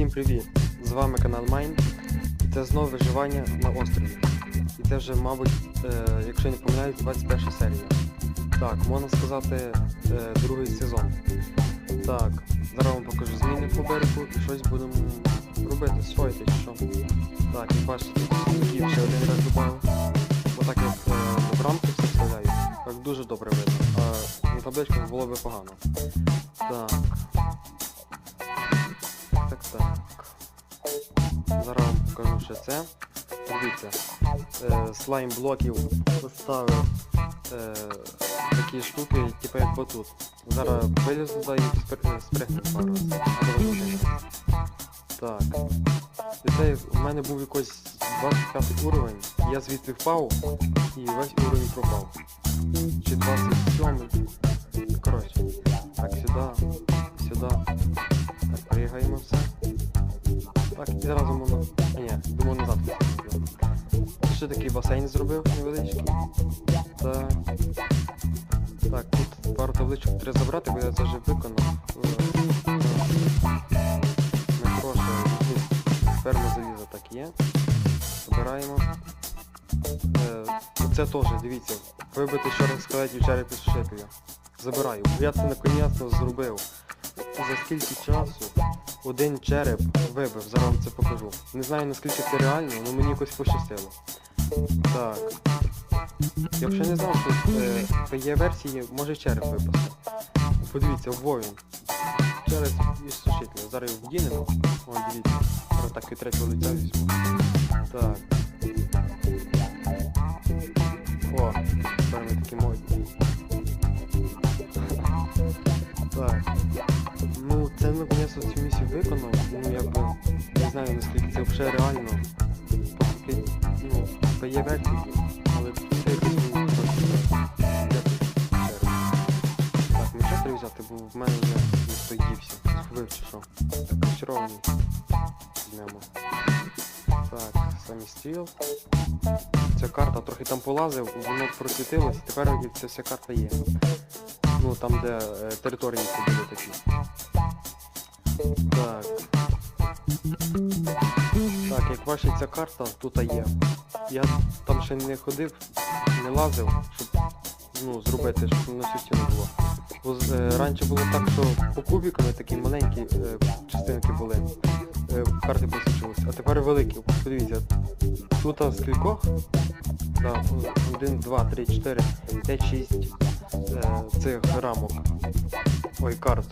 Всім привіт! З вами канал Майн. І це знову виживання на острові. І це вже, мабуть, е, якщо не помиляюсь, 21 серія. Так, можна сказати, е, другий сезон. Так, зараз вам покажу зміни по берегу і щось будемо робити, строїти чи що. Так, і бачите, такий ще один раз додав. Отак як е, в рамки все вставляю, так дуже добре видно. А на табличках було би погано. Так. Так, так. Зараз вам покажу ще це. Дивіться, е, слайм блоків поставив е, такі штуки, типу як отут. Зараз вилізу туди і спри- спригну пару раз. Або один раз. Так. І це в мене був якийсь 25 уровень, я звідти впав і весь уровень пропав. Чи 27. Коротше. Так, сюди, сюди. Так, пригаємо все. Так, і разом воно. А, ні, думаю назад. Ще такий басейн зробив невеличкий. Так. Так, тут пару табличок треба забрати, бо я це вже виконав. Е. Ми хороше, ну, ферма заліза так є. Забираємо. Е, оце теж, дивіться, вибити раз скелетів черепі з шипів. Забираю. Я це наконець зробив. За скільки часу один череп вибив, зараз це покажу. Не знаю наскільки це реально, але мені якось пощастило. Так. Якщо не знав, що е, є версії може череп випасти. Подивіться, во він. Череп із сушителя. Зараз його вдінемо. О, дивіться. Зараз так і третього лиця візьму. Так. 500 виконав, ну якби не знаю наскільки це вже реально. Поскільки, ну, це є версії, але це якось мені просто. Так, взяти, бо в мене вже не стоївся. Сховив чи що. Розчарований. Піднемо. Так, самі стріл. Ця карта трохи там полазив, воно просвітилось, тепер ця вся карта є. Ну там, де е, території були такі. Так. Так, як бачите, ця карта тут є. Я там ще не ходив, не лазив, щоб ну, зробити, щоб на всю стіну було. Бо е, раніше було так, що по кубіками такі маленькі е, частинки були. Е, карти посвічувалися, а тепер великі. Подивіться, тут з кількох. Да, 1, 2, 3, 4, 5, 6 е, цих рамок. Ой, карт.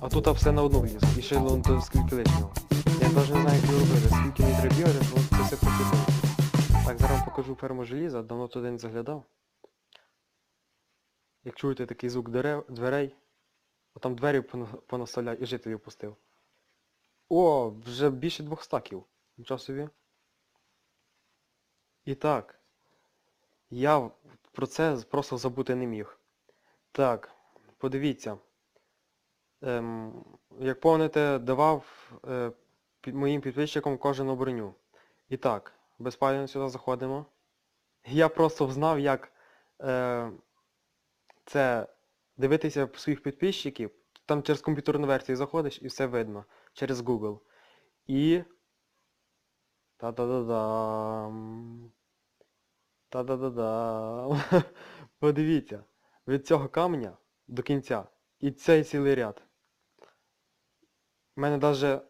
А тут все на одну влізло. І ще вон то скільки лишнього. Я навіть не знаю, як його робити. Скільки мені треба бігати, щоб це все просвітило. Так, зараз вам покажу ферму желіза, давно туди не заглядав. Як чуєте такий звук дерев, дверей, а там двері пона- і жителів пустив. О, вже більше двох стаків. Нічого собі. І так. Я про це просто забути не міг. Так, подивіться. Ем, як помните, давав е, моїм підписчикам кожну броню. І так, безпально сюди заходимо. Я просто знав, як е, це дивитися своїх підписчиків. Там через комп'ютерну версію заходиш і все видно. Через Google. І... Та-да-да-дам. Та-да-да-да. Подивіться. Від цього каменя до кінця. І цей цілий ряд. У мене навіть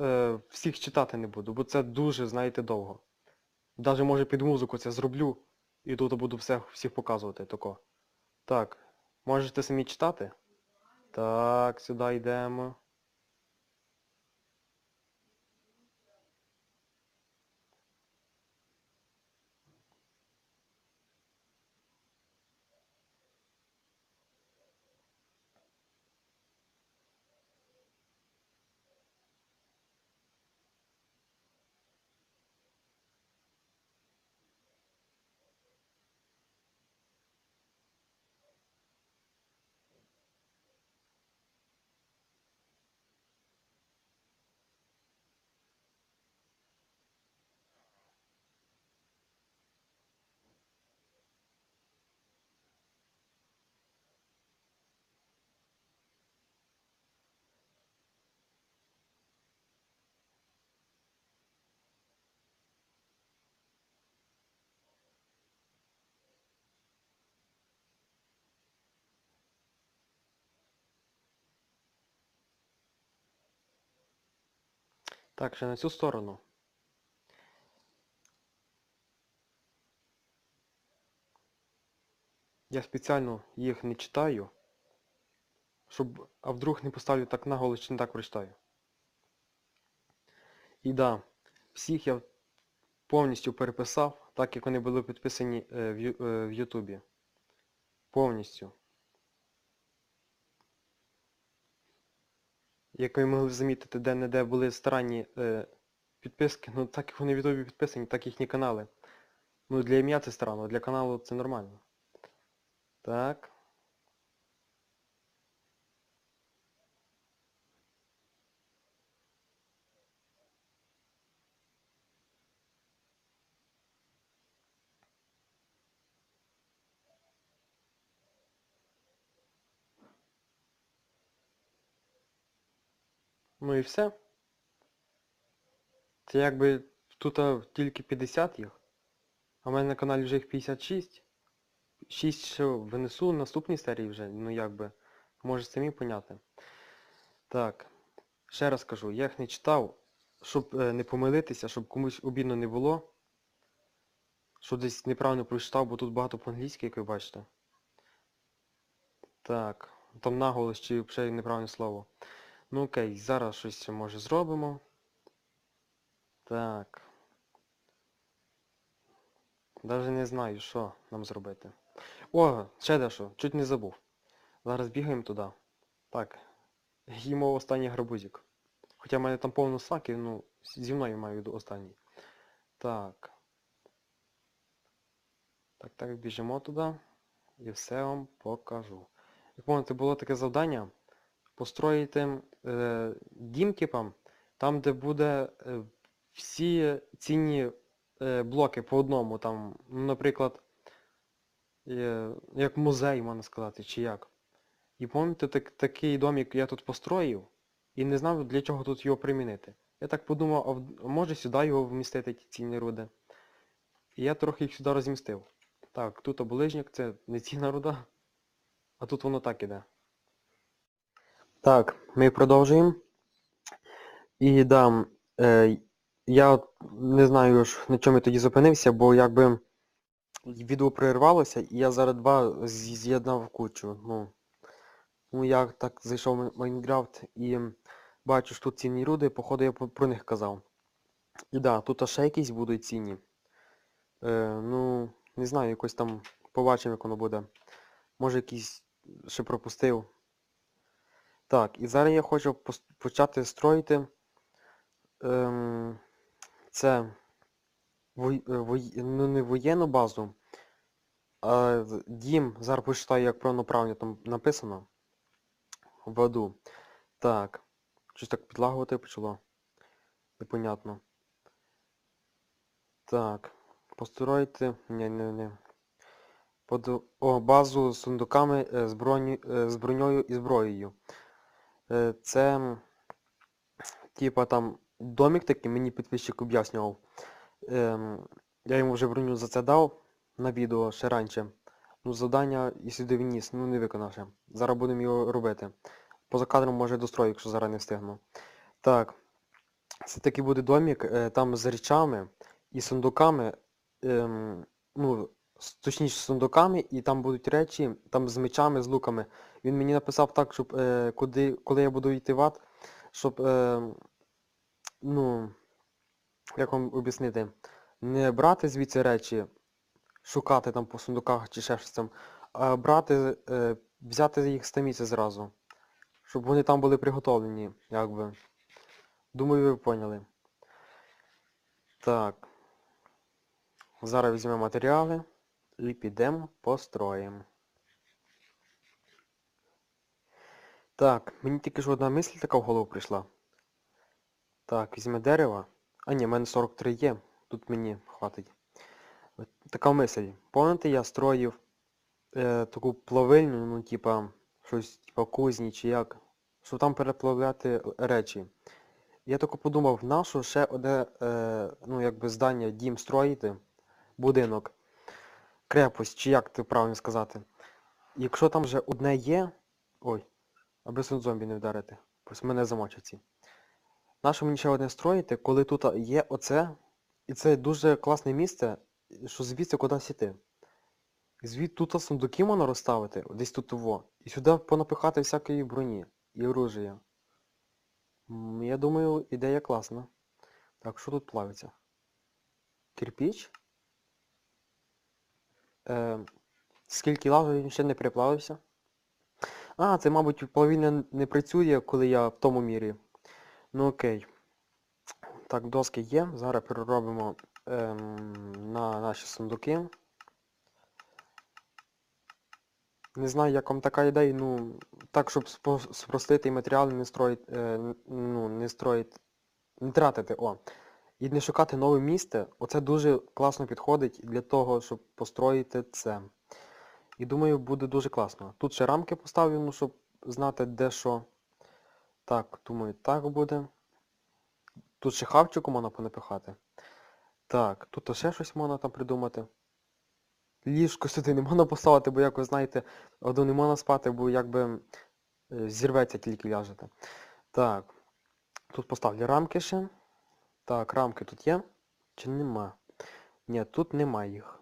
е, всіх читати не буду, бо це дуже, знаєте, довго. Навіть може під музику це зроблю. І тут буду все, всіх показувати тако. Так, можете самі читати? Так, сюди йдемо. Так, ще на цю сторону. Я спеціально їх не читаю, щоб, а вдруг не поставлю так наголос, чи не так прочитаю. І да, всіх я повністю переписав, так як вони були підписані е, е, в Ютубі. Повністю. Як ви могли замітити, де-не-де були старанні е, підписки, ну так як вони в підписані, так їхні канали. Ну для ім'я це странно, для каналу це нормально. Так. Ну і все. Це якби тут тільки 50 їх, а в мене на каналі вже їх 56. 6 ще винесу в наступній серії вже, ну якби, може самі поняти. Так, ще раз кажу, я їх не читав, щоб е, не помилитися, щоб комусь обідно не було. Що десь неправильно прочитав, бо тут багато по-англійськи, як ви бачите. Так, там наголос чи взагалі неправильне слово. Ну окей, зараз щось може зробимо. Так. Даже не знаю, що нам зробити. О, ще дещо, чуть не забув. Зараз бігаємо туди. Так. Їмо останній гарбузик. Хоча в мене там повно саків, ну, зі мною маю виду останній. Так. Так, так, біжимо туди. І все вам покажу. Як помните, було таке завдання построїти е, дім, типа, там, де буде е, всі цінні е, блоки по одному, там, наприклад, е, як музей, можна сказати, чи як. І пам'ятаєте, так, такий домик я тут построїв і не знав, для чого тут його примінити. Я так подумав, а може сюди його вмістити, ті цінні руди. І я трохи їх сюди розмістив. Так, тут оближник, це не цінна руда, а тут воно так іде. Так, ми продовжуємо. І да, е, я не знаю ж, на чому я тоді зупинився, бо якби відео перервалося, і я зараз два з'єднав кучу. Ну, ну я так зайшов в Майнкрафт і бачу, що тут цінні руди, походу я про них казав. І да, тут ще якісь будуть цінні. Е, ну, не знаю, якось там побачимо, як воно буде. Може якийсь ще пропустив. Так, і зараз я хочу почати строїти ем, це е, вой- ну, не воєнну базу, а дім, зараз почитаю, як правильно там написано. В аду. Так. Щось так підлагувати почало. Непонятно. Так. Построїти. Ні, не, не. Под... О, базу з сундуками е, з, броні... е, з броньою і зброєю. Е, Це типа там домик такий, мені підписчик об'яснював. Ем, я йому вже броню за це дав на відео ще раніше. Ну завдання і сюди вніс, ну не виконав ще. Зараз будемо його робити. Поза кадром може дострою, якщо зараз не встигну. Так. Це такий буде домик, е, там з речами і сундуками. Ем, ну, точніше з сундуками, і там будуть речі, там з мечами, з луками. Він мені написав так, щоб е, куди, коли я буду йти в ад, щоб, е, ну, як вам об'яснити, не брати звідси речі, шукати там по сундуках чи ще щось там, а брати, е, взяти їх з місця зразу. Щоб вони там були приготовлені, якби. Думаю, ви поняли. Так. Зараз візьмемо матеріали і підемо построїмо. Так, мені тільки ж одна мисль така в голову прийшла. Так, візьме дерево. А ні, в мене 43 є. Тут мені хватить. Така мисль. Пам'ятаєте, я строїв е, таку плавильню, ну типа, щось типа кузні чи як, щоб там переплавляти речі. Я тільки подумав, нащо ще одне, е, ну якби здання, дім строїти, будинок, крепость, чи як це правильно сказати. Якщо там вже одне є. Ой, аби сон зомбі не вдарити. Ось мене замочать ці. Ще одне строїти, коли тут є оце, і це дуже класне місце, що звідси кудись іти. Звід тут сундуки можна розставити, десь тут во. І сюди понапихати всякої броні і оружия. М, Я думаю, ідея класна. Так, що тут плавиться? Кирпіч? Е, скільки лави він ще не переплавився? А, це, мабуть, плавільня не працює, коли я в тому мірі. Ну окей. Так, доски є. Зараз переробимо ем, на наші сундуки. Не знаю, як вам така ідея, ну, так, щоб спростити і матеріали не строїть, е, ну, не строїть, не тратити, о. І не шукати нове місце, оце дуже класно підходить для того, щоб построїти це. І думаю, буде дуже класно. Тут ще рамки поставлю, ну, щоб знати, де що. Так, думаю, так буде. Тут ще хавчику можна понапихати. Так, тут ще щось можна там придумати. Ліжко сюди не можна поставити, бо як ви знаєте, одну не можна спати, бо якби е, зірветься тільки ляжете. Так. Тут поставлю рамки ще. Так, рамки тут є? Чи нема? Ні, тут нема їх.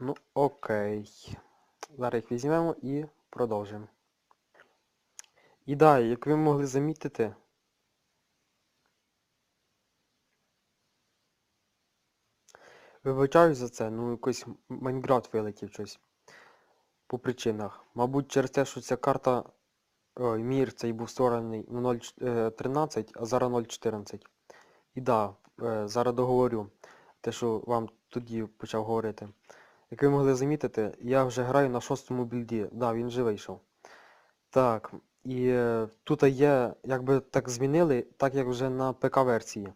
Ну, окей. Зараз їх візьмемо і продовжимо. І да, як ви могли замітити, вибачаю за це, ну якийсь Майнкрафт вилетів щось. По причинах. Мабуть, через те, що ця карта, ой, мір цей був створений на 0.13, а зараз 0.14. І да, е, зараз договорю те, що вам тоді почав говорити. Як ви могли замітити, я вже граю на шостому білді. Да, він вже вийшов. Так, і е, тут є, якби так змінили, так як вже на ПК-версії.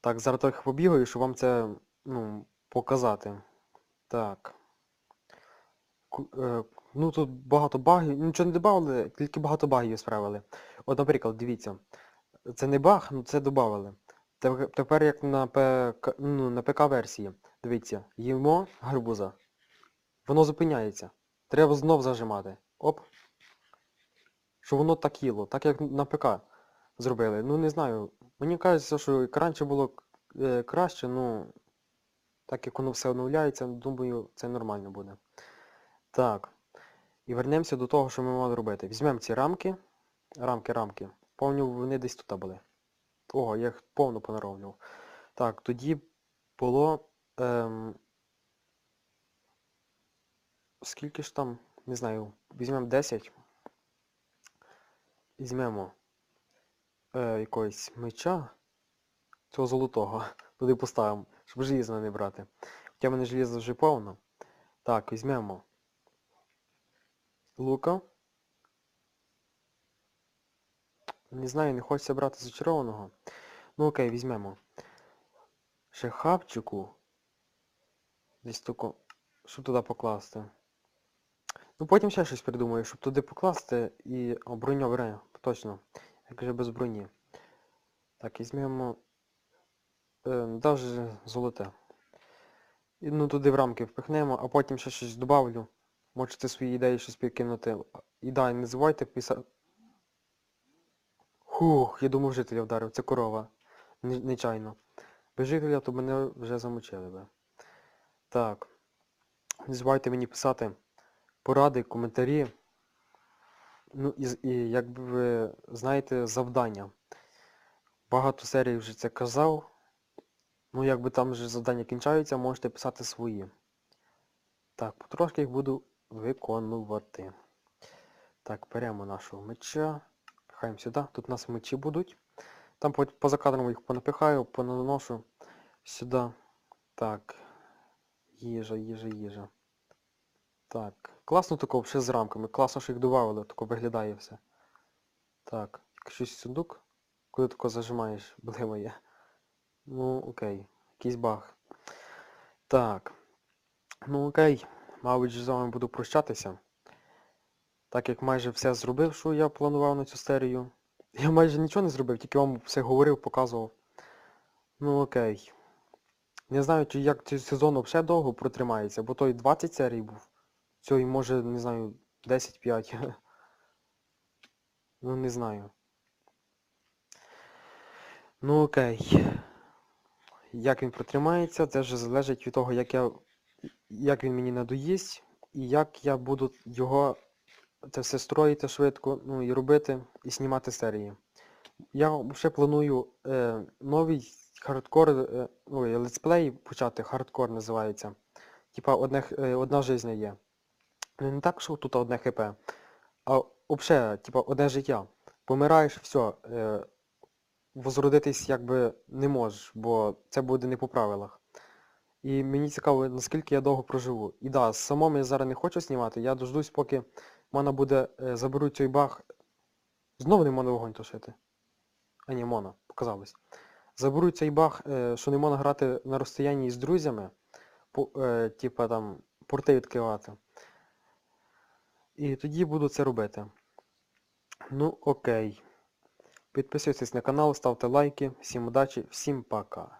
Так, зараз трохи побігаю, щоб вам це, ну, показати. Так. Е, Ну тут багато багів, нічого не додавали, тільки багато багів справили. От, наприклад, дивіться, це не баг, ну це додавали. Тепер як на ПК, ну, на ПК-версії. Дивіться, їмо гарбуза. Воно зупиняється. Треба знов зажимати. Оп. Щоб воно так їло, так як на ПК зробили. Ну не знаю. Мені кажеться, що раніше було е, краще, ну так як воно все оновляється, думаю, це нормально буде. Так. І вернемося до того, що ми мали робити. Візьмемо ці рамки. Рамки, рамки. Повню вони десь тут були. Ого, я їх повно понаровнював. Так, тоді було... Ем... Скільки ж там? Не знаю. Візьмемо 10. Візьмемо е, якогось меча. Цього золотого. Туди поставимо, щоб желізно не брати. Хоча в мене желізо вже повно. Так, візьмемо лука. Не знаю, не хочеться брати зачарованого. Ну окей, візьмемо. Ще хапчику. Десь тако. Щоб туди покласти. Ну потім ще щось придумаю, щоб туди покласти і... О, точно. Як же без броні. Так, візьмемо. Е, даже золоте. І ну туди в рамки впихнемо, а потім ще щось добавлю. Можете свої ідеї щось підкинути. І да, не забувайте писати. Хух, я думав жителя вдарив, це корова. Нечайно. Без жителя то мене вже замочили би. Так. Не забувайте мені писати поради, коментарі. Ну і, і як ви знаєте, завдання. Багато серій вже це казав. Ну якби там вже завдання кінчаються, можете писати свої. Так, потрошки їх буду виконувати. Так, беремо нашого меча. Пихаємо сюди. Тут у нас мечі будуть. Там по- поза кадром їх понапихаю, понаношу сюди. Так. Їжа, їжа, їжа. Так. Класно тако ще з рамками. Класно, що їх додавали, тако виглядає все. Так. Щось сундук. Коли тако зажимаєш, блимає. Ну, окей. Якийсь баг. Так. Ну окей. Мабуть, з вами буду прощатися. Так як майже все зробив, що я планував на цю серію. Я майже нічого не зробив, тільки вам все говорив, показував. Ну окей. Не знаю, чи як цей сезон взагалі довго протримається, бо той 20 серій був. Цього може, не знаю, 10-5. Ну не знаю. Ну окей. Як він протримається, це вже залежить від того, як я. як він мені надоїсть, і як я буду його це все строїти швидко, ну і робити, і знімати серії. Я ще планую е, новий хардкор, е, ой, летсплей почати, хардкор називається. Типа одне, е, одна жизнь є. Ну, Не так, що тут одне хп, а взагалі, типа, одне життя. Помираєш, все, е, возродитись якби не можеш, бо це буде не по правилах. І мені цікаво, наскільки я довго проживу. І да, самому я зараз не хочу знімати, я дождусь, поки мене буде, е, заберуть цей баг. Знову не можна вогонь тушити. А ні, можна, показалось. Заберуть цей баг, е, що не можна грати на розстоянні з друзями, е, типа там порти відкривати. І тоді буду це робити. Ну, окей. Підписуйтесь на канал, ставте лайки. Всім удачі, всім пока.